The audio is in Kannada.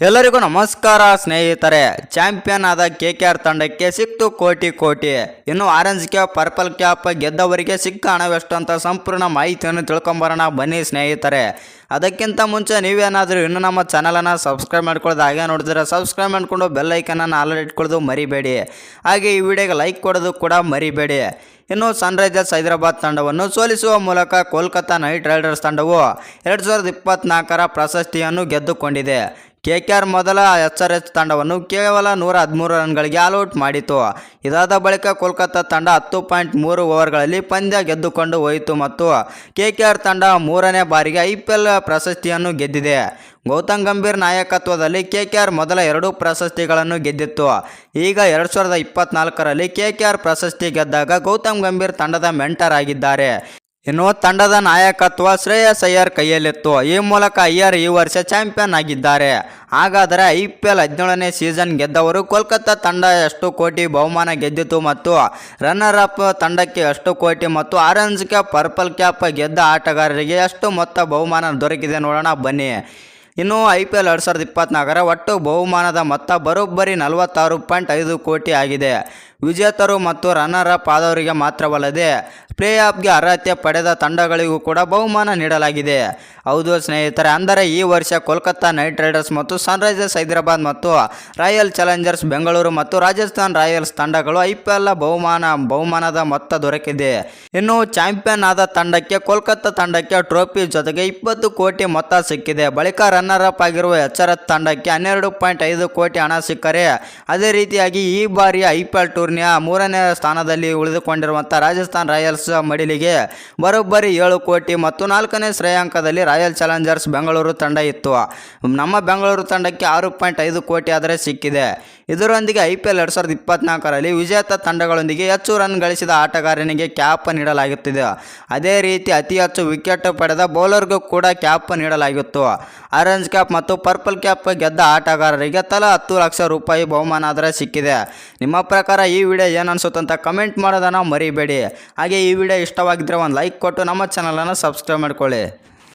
ಎಲ್ಲರಿಗೂ ನಮಸ್ಕಾರ ಸ್ನೇಹಿತರೆ. ಚಾಂಪಿಯನ್ ಆದ ಕೆ ಕೆ ಆರ್ ತಂಡಕ್ಕೆ ಸಿಕ್ತು ಕೋಟಿ ಕೋಟಿ. ಇನ್ನು ಆರೆಂಜ್ ಕ್ಯಾಪ್ ಪರ್ಪಲ್ ಕ್ಯಾಪ್ ಗೆದ್ದವರಿಗೆ ಸಿಕ್ಕ ಹಣವೆಷ್ಟು ಅಂತ ಸಂಪೂರ್ಣ ಮಾಹಿತಿಯನ್ನು ತಿಳ್ಕೊಂಬರೋಣ. ಬನ್ನಿ ಸ್ನೇಹಿತರೆ. ಅದಕ್ಕಿಂತ ಮುಂಚೆ ನೀವೇನಾದರೂ ಇನ್ನೂ ನಮ್ಮ ಚಾನಲನ್ನು ಸಬ್ಸ್ಕ್ರೈಬ್ ಮಾಡ್ಕೊಳ್ಳೋದು ಹಾಗೆ ನೋಡಿದ್ರೆ ಸಬ್ಸ್ಕ್ರೈಬ್ ಮಾಡ್ಕೊಂಡು ಬೆಲ್ ಐಕನನ್ನು ಆಲ್ರೆಡಿ ಇಟ್ಕೊಳ್ಳೋದು ಮರಿಬೇಡಿ. ಹಾಗೆ ಈ ವಿಡಿಯೋಗೆ ಲೈಕ್ ಕೊಡೋದು ಕೂಡ ಮರಿಬೇಡಿ. ಇನ್ನು ಸನ್ರೈಸರ್ಸ್ ಹೈದರಾಬಾದ್ ತಂಡವನ್ನು ಸೋಲಿಸುವ ಮೂಲಕ ಕೋಲ್ಕತ್ತಾ ನೈಟ್ ರೈಡರ್ಸ್ ತಂಡವು ಎರಡು ಸಾವಿರದ ಇಪ್ಪತ್ನಾಲ್ಕರ ಪ್ರಶಸ್ತಿಯನ್ನು ಗೆದ್ದುಕೊಂಡಿದೆ. ಕೆ ಕೆ ಆರ್ ಮೊದಲ ಎಚ್ ಆರ್ ಎಚ್ ತಂಡವನ್ನು ಕೇವಲ ನೂರ ಹದಿಮೂರು ರನ್ಗಳಿಗೆ ಆಲ್ಔಟ್ ಮಾಡಿತು. ಇದಾದ ಬಳಿಕ ಕೋಲ್ಕತ್ತಾ ತಂಡ ಹತ್ತು ಪಾಯಿಂಟ್ ಮೂರು ಓವರ್ಗಳಲ್ಲಿ ಪಂದ್ಯ ಗೆದ್ದುಕೊಂಡು ಹೋಯಿತು ಮತ್ತು ಕೆ ಕೆ ಆರ್ ತಂಡ ಮೂರನೇ ಬಾರಿಗೆ ಐ ಪಿ ಎಲ್ ಪ್ರಶಸ್ತಿಯನ್ನು ಗೆದ್ದಿದೆ. ಗೌತಮ್ ಗಂಭೀರ್ ನಾಯಕತ್ವದಲ್ಲಿ ಕೆ ಕೆ ಆರ್ ಮೊದಲ ಎರಡು ಪ್ರಶಸ್ತಿಗಳನ್ನು ಗೆದ್ದಿತ್ತು. ಈಗ ಎರಡು ಸಾವಿರದ ಇಪ್ಪತ್ನಾಲ್ಕರಲ್ಲಿ ಕೆ ಕೆ ಆರ್ ಪ್ರಶಸ್ತಿ ಗೆದ್ದಾಗ ಗೌತಮ್ ಗಂಭೀರ್ ತಂಡದ ಮೆಂಟರ್ ಆಗಿದ್ದಾರೆ. ಇನ್ನು ತಂಡದ ನಾಯಕತ್ವ ಶ್ರೇಯಸ್ ಅಯ್ಯರ್ ಕೈಯಲ್ಲಿತ್ತು. ಈ ಮೂಲಕ ಅಯ್ಯರ್ ಈ ವರ್ಷ ಚಾಂಪಿಯನ್ ಆಗಿದ್ದಾರೆ. ಹಾಗಾದರೆ ಐ ಪಿ ಎಲ್ ಹದಿನೇಳನೇ ಸೀಸನ್ ಗೆದ್ದವರು ಕೋಲ್ಕತ್ತಾ ತಂಡ ಎಷ್ಟು ಕೋಟಿ ಬಹುಮಾನ ಗೆದ್ದಿತು ಮತ್ತು ರನ್ನರ್ ಅಪ್ ತಂಡಕ್ಕೆ ಎಷ್ಟು ಕೋಟಿ ಮತ್ತು ಆರೆಂಜ್ ಕ್ಯಾಪ್, ಪರ್ಪಲ್ ಕ್ಯಾಪ್ ಗೆದ್ದ ಆಟಗಾರರಿಗೆ ಎಷ್ಟು ಮೊತ್ತ ಬಹುಮಾನ ದೊರಕಿದೆ ನೋಡೋಣ ಬನ್ನಿ. ಇನ್ನು ಐ ಪಿ ಎಲ್ ಎರಡು ಸಾವಿರದ ಇಪ್ಪತ್ತ್ನಾಲ್ಕರ ಒಟ್ಟು ಬಹುಮಾನದ ಮೊತ್ತ ಬರೋಬ್ಬರಿ ನಲವತ್ತಾರು ಪಾಯಿಂಟ್ ಐದು ಕೋಟಿ ಆಗಿದೆ. ವಿಜೇತರು ಮತ್ತು ರನ್ನರ್ ಅಪ್ ಆದವರಿಗೆ ಮಾತ್ರವಲ್ಲದೆ ಪ್ಲೇ ಆಫ್ಗೆ ಅರ್ಹತೆ ಪಡೆದ ತಂಡಗಳಿಗೂ ಕೂಡ ಬಹುಮಾನ ನೀಡಲಾಗಿದೆ. ಹೌದು ಸ್ನೇಹಿತರೆ, ಅಂದರೆ ಈ ವರ್ಷ ಕೋಲ್ಕತ್ತಾ ನೈಟ್ ರೈಡರ್ಸ್ ಮತ್ತು ಸನ್ರೈಸರ್ಸ್ ಹೈದರಾಬಾದ್ ಮತ್ತು ರಾಯಲ್ ಚಾಲೆಂಜರ್ಸ್ ಬೆಂಗಳೂರು ಮತ್ತು ರಾಜಸ್ಥಾನ್ ರಾಯಲ್ಸ್ ತಂಡಗಳು ಐ ಪಿ ಎಲ್ ಬಹುಮಾನ, ಬಹುಮಾನದ ಮೊತ್ತ ದೊರಕಿದೆ. ಇನ್ನು ಚಾಂಪಿಯನ್ ಆದ ತಂಡಕ್ಕೆ, ಕೋಲ್ಕತ್ತಾ ತಂಡಕ್ಕೆ ಟ್ರೋಫಿ ಜೊತೆಗೆ ಇಪ್ಪತ್ತು ಕೋಟಿ ಮೊತ್ತ ಸಿಕ್ಕಿದೆ. ಬಳಿಕ ರನ್ನರ್ ಅಪ್ ಆಗಿರುವ ಎಚ್ಚರತ್ ತಂಡಕ್ಕೆ ಹನ್ನೆರಡು ಪಾಯಿಂಟ್ ಐದು ಕೋಟಿ ಹಣ ಸಿಕ್ಕರೆ, ಅದೇ ರೀತಿಯಾಗಿ ಈ ಬಾರಿ ಐ ಪಿ ಎಲ್ ಟೂರ್ನಿಯ ಮೂರನೇ ಸ್ಥಾನದಲ್ಲಿ ಉಳಿದುಕೊಂಡಿರುವಂಥ ರಾಜಸ್ಥಾನ್ ರಾಯಲ್ಸ್ ಮಡಿಲಿಗೆ ಬರೋಬ್ಬರಿ ಏಳು ಕೋಟಿ ಮತ್ತು ನಾಲ್ಕನೇ ಶ್ರೇಯಾಂಕದಲ್ಲಿ ರಾಯಲ್ ಚಾಲೆಂಜರ್ಸ್ ಬೆಂಗಳೂರು ತಂಡ ಇತ್ತು. ನಮ್ಮ ಬೆಂಗಳೂರು ತಂಡಕ್ಕೆ ಆರು ಪಾಯಿಂಟ್ ಐದು ಕೋಟಿ ಆದರೆ ಸಿಕ್ಕಿದೆ. ಇದರೊಂದಿಗೆ ಐ ಪಿ ಎಲ್ ಎರಡು ಸಾವಿರದ ಇಪ್ಪತ್ನಾಲ್ಕರಲ್ಲಿ ವಿಜೇತ ತಂಡಗಳೊಂದಿಗೆ ಹೆಚ್ಚು ರನ್ ಗಳಿಸಿದ ಆಟಗಾರನಿಗೆ ಕ್ಯಾಪ್ ನೀಡಲಾಗುತ್ತಿದೆ. ಅದೇ ರೀತಿ ಅತಿ ಹೆಚ್ಚು ವಿಕೆಟ್ ಪಡೆದ ಬೌಲರ್ಗೂ ಕೂಡ ಕ್ಯಾಪ್ ನೀಡಲಾಗಿತ್ತು. ಆರೆಂಜ್ ಕ್ಯಾಪ್ ಮತ್ತು ಪರ್ಪಲ್ ಕ್ಯಾಪ್ ಗೆದ್ದ ಆಟಗಾರರಿಗೆ ತಲಾ ಹತ್ತು ಲಕ್ಷ ರೂಪಾಯಿ ಬಹುಮಾನ ಆದರೆ ಸಿಕ್ಕಿದೆ. ನಿಮ್ಮ ಪ್ರಕಾರ ಈ ವಿಡಿಯೋ ಏನು ಅನಿಸುತ್ತೆ ಅಂತ ಕಮೆಂಟ್ ಮಾಡೋದನ್ನು ಮರಿಬೇಡಿ. ಹಾಗೆ ಈ ವಿಡಿಯೋ ಇಷ್ಟವಾಗಿದ್ದರೆ ಒಂದು ಲೈಕ್ ಕೊಟ್ಟು ನಮ್ಮ ಚಾನಲನ್ನು ಸಬ್ಸ್ಕ್ರೈಬ್ ಮಾಡ್ಕೊಳ್ಳಿ.